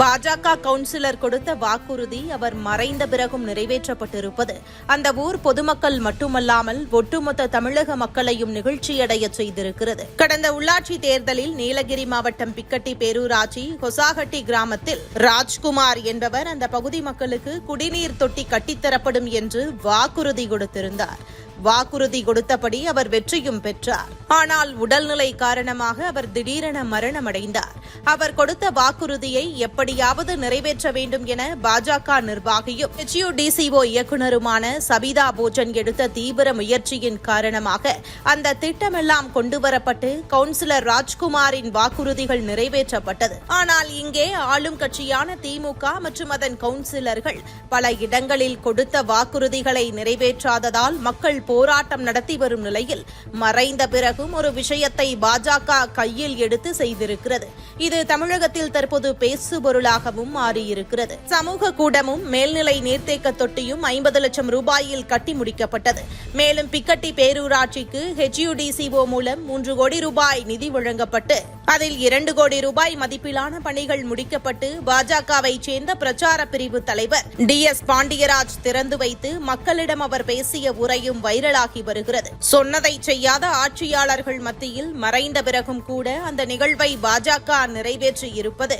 பாஜக கவுன்சிலர் கொடுத்த வாக்குறுதி அவர் மறைந்த பிறகும் நிறைவேற்றப்பட்டிருப்பது. அந்த ஊர் பொதுமக்கள் மட்டுமல்லாமல் ஒட்டுமொத்த தமிழக மக்களையும் நிகழ்ச்சியடைய செய்திருக்கிறது. கடந்த உள்ளாட்சி தேர்தலில் நீலகிரி மாவட்டம் பிக்கட்டி பேரூராட்சி ஹொசாகட்டி கிராமத்தில் ராஜ்குமார் என்பவர் அந்த பகுதி மக்களுக்கு குடிநீர் தொட்டி கட்டித்தரப்படும் என்று வாக்குறுதி கொடுத்திருந்தார். வாக்குறுதி கொடுத்தபடி அவர் வெற்றியும் பெற்றார். ஆனால் உடல்நிலை காரணமாக அவர் திடீரென மரணமடைந்தார். அவர் கொடுத்த வாக்குறுதியை எப்படியாவது நிறைவேற்ற வேண்டும் என பாஜக நிர்வாகியும் HUDCO இயக்குனருமான சபிதா போஜன் எடுத்த தீவிர முயற்சியின் காரணமாக அந்த திட்டமெல்லாம் கொண்டுவரப்பட்டு கவுன்சிலர் ராஜ்குமாரின் வாக்குறுதிகள் நிறைவேற்றப்பட்டது. ஆனால் இங்கே ஆளும் கட்சியான திமுக மற்றும் அதன் கவுன்சிலர்கள் பல இடங்களில் கொடுத்த வாக்குறுதிகளை நிறைவேற்றாததால் மக்கள் போராட்டம் நடத்தி வரும் நிலையில் மறைந்த பிறகும் ஒரு விஷயத்தை பாஜக கையில் எடுத்து செய்திருக்கிறது. இது தமிழகத்தில் தற்போது பேசுபொருளாகவும் மாறியிருக்கிறது. சமூக கூடமும் மேல்நிலை நீர்த்தேக்க தொட்டியும் ஐம்பது லட்சம் ரூபாயில் கட்டி முடிக்கப்பட்டது. மேலும் பிக்கட்டி பேரூராட்சிக்கு ஹெச்யூடிசிஓ மூலம் மூன்று கோடி ரூபாய் நிதி வழங்கப்பட்டு அதில் இரண்டு கோடி ரூபாய் மதிப்பிலான பணிகள் முடிக்கப்பட்டு பாஜகவை சேர்ந்த பிரச்சார பிரிவு தலைவர் டி எஸ் பாண்டியராஜ் திறந்து வைத்து மக்களிடம் அவர் பேசிய உரையும் வைரலாகி வருகிறது. சொன்னதை செய்யாத ஆட்சியாளர்கள் மத்தியில் மறைந்த பிறகும் கூட அந்த நிகழ்வை பாஜக நிறைவேற்றி இருப்பது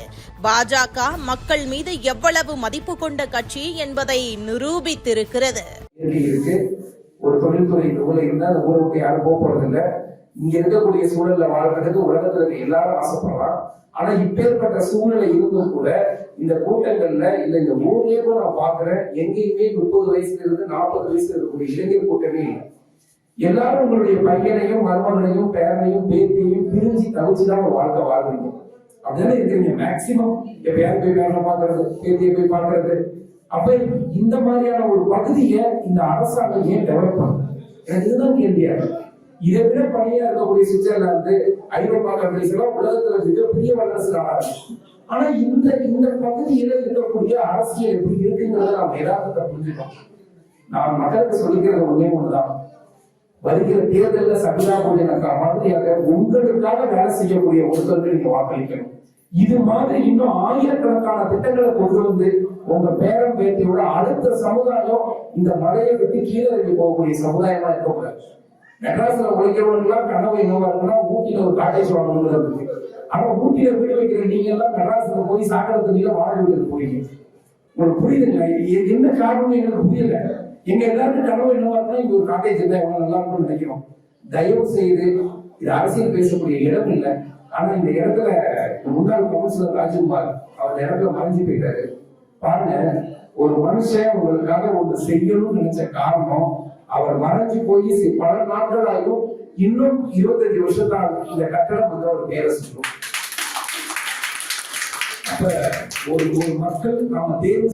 பாஜக மக்கள் மீது எவ்வளவு மதிப்பு கொண்ட கட்சி என்பதை நிரூபித்திருக்கிறது. ஒரு தொழில்துறை இந்த ஊரை விட்டு யாரும் போக போறது இங்க இருக்கக்கூடிய சூழல்ல வாழ்றதுக்கு உலகத்துல இருக்க எல்லாரும் ஆசைப்படலாம் ஆனா இப்பேற்பட்ட சூழ்நிலை இருந்தும் கூட இந்த கூட்டங்கள்ல இல்ல இந்த ஊர்லயே கூட நான் பாக்குறேன் எங்கேயுமே முப்பது வயசுல இருந்து நாற்பது வயசுல இருக்கக்கூடிய இளைஞர் கூட்டமே இல்லை. எல்லாரும் உங்களுடைய பையனையும் மருமகனையும் பேரனையும் பேத்தியையும் பிரிஞ்சு தவிச்சுதான் ஒரு வாழ்க்கை வாழ்றீங்க. அப்படிதானே இருக்கிறீங்க? மேக்சிமம் எப்பயாவது போய் பேரனை பாக்குறது பேத்தியை போய் பாக்குறது அப்ப இந்த மாதிரியான ஒரு பகுதியை இந்த அரசாங்கம் ஏன் டெவலப் பண்ணுது எனக்கு இதுதான் கேள்வியா இருக்கு. இதை விட பணியா இருக்கக்கூடிய சுவிட்சர்லாந்து ஐரோப்பா கண்ட்ரிஸ் எல்லாம் உலகத்துல மிகப்பெரிய வல்லரசு நாடா. இருக்கு ஆனா இந்த இந்த பகுதியில இருக்கக்கூடிய அரசியல் எப்படி இருக்குங்கிறத நாம் யதார்த்தத்தை புரிஞ்சுக்கணும். நான் மக்களுக்கு சொல்லிக்கிறது ஒண்ணே ஒண்ணுதான். வருகிற தேர்தலில் சபிதா பூஜனக்கா மாதிரியாக உங்களுக்காக வேலை செய்யக்கூடிய ஒருத்தருக்கு நீங்க வாக்களிக்கணும். இது மாதிரி இன்னும் ஆயிரக்கணக்கான திட்டங்களை கொண்டு வந்து உங்க பேரம் பேத்தியோட அடுத்த சமுதாயம் இந்த மலையை விட்டு கீழே இறங்கி போகக்கூடிய சமுதாயமா இருக்கக்கூடாது. மெட்ராஸ்ல உழைக்கிறவங்களுக்குலாம் கனவு என்னவா இருக்குன்னா ஊட்டியில ஒரு காட்டேஜ் வாங்கணுங்கிறது. இருக்கு ஆனா ஊட்டியில வீடு வைக்கிற நீங்க எல்லாம் மெட்ராஸ்ல போய் சாக்கடை நீங்க வாழ வீட்டுக்கு போறீங்க. உங்களுக்கு புரியுதுங்களா? என்ன காரணம் எனக்கு புரியல. எங்க எல்லாருக்கும் கனவு என்னவா இருந்தா இங்க ஒரு காட்டேஜ் இருந்தா எவ்வளவு நல்லா இருக்கும்னு நினைக்கிறோம். தயவு செய்து இது அரசியல் பேசக்கூடிய இடம் இல்லை. ஆனா இந்த இடத்துல முன்னாள் கவுன்சிலர் ராஜ்குமார் அவர் இடத்துல மறைஞ்சு போயிட்டாரு. பாருங்க ஒரு மனுஷன் உங்களுக்காக ஒன்று செய்யணும்னு நினைச்ச காரணம் அவர் மறைஞ்சு போய் பல நாட்கள் ஆகும் இன்னும் இருபத்தஞ்சு வருஷத்தால் இந்த கட்டடம் வந்து அவர் வேலை செய்யும் அப்ப ஒரு ஒரு மக்கள் நாம தேர்வு